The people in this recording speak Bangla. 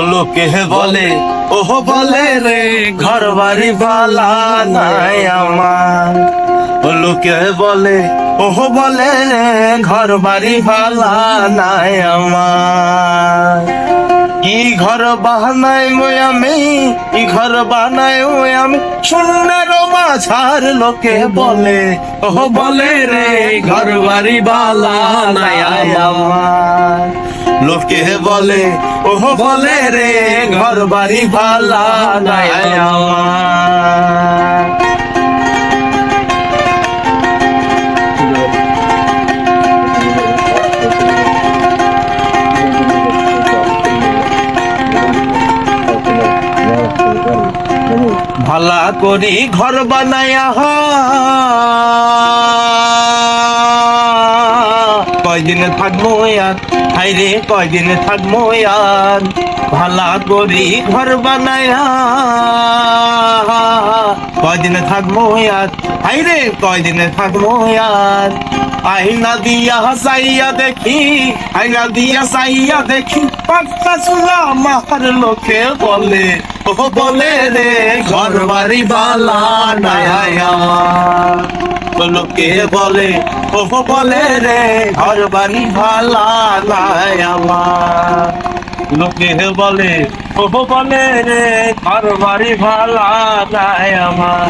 লোকে বলে? ওহ বলে রে ঘর বাড়ি ভালা নাই আমার। ও লোকে বলে? ওহ বলে রে ঘর বাড়ি ভালা নাই আমার। কি ঘর বানাই মই আমি, কি ঘর বানাই ওই আমি শূন্যের মাঝার লোকে বলে? ওহ বলে রে ঘর বাড়ি বালা নাই আমার। লোকে বলে ওহ বলে রে ঘর বাড়ি ভালা ভালা করি ঘর বানায়া হা কয়দিন থাকব আর হাইরে কয়দিন থাকব আর ভালা করি ঘর বানায়া। কয়দিন থাকব আর হাইরে কয়দিন থাকব আর আইনা দিয়া সাইয়া দেখি আইনা দিয়া সাইয়া দেখি পাক্কা চুলা আমার লোকে বলে ও বলে রে ঘর বাড়ি বালা নায়া লোকে বলে ও বলে রে ঘর বাড়ি ভালা আমার। লোকে বলে ও বলে রে ঘর বাড়ি ভালা নাই আমার।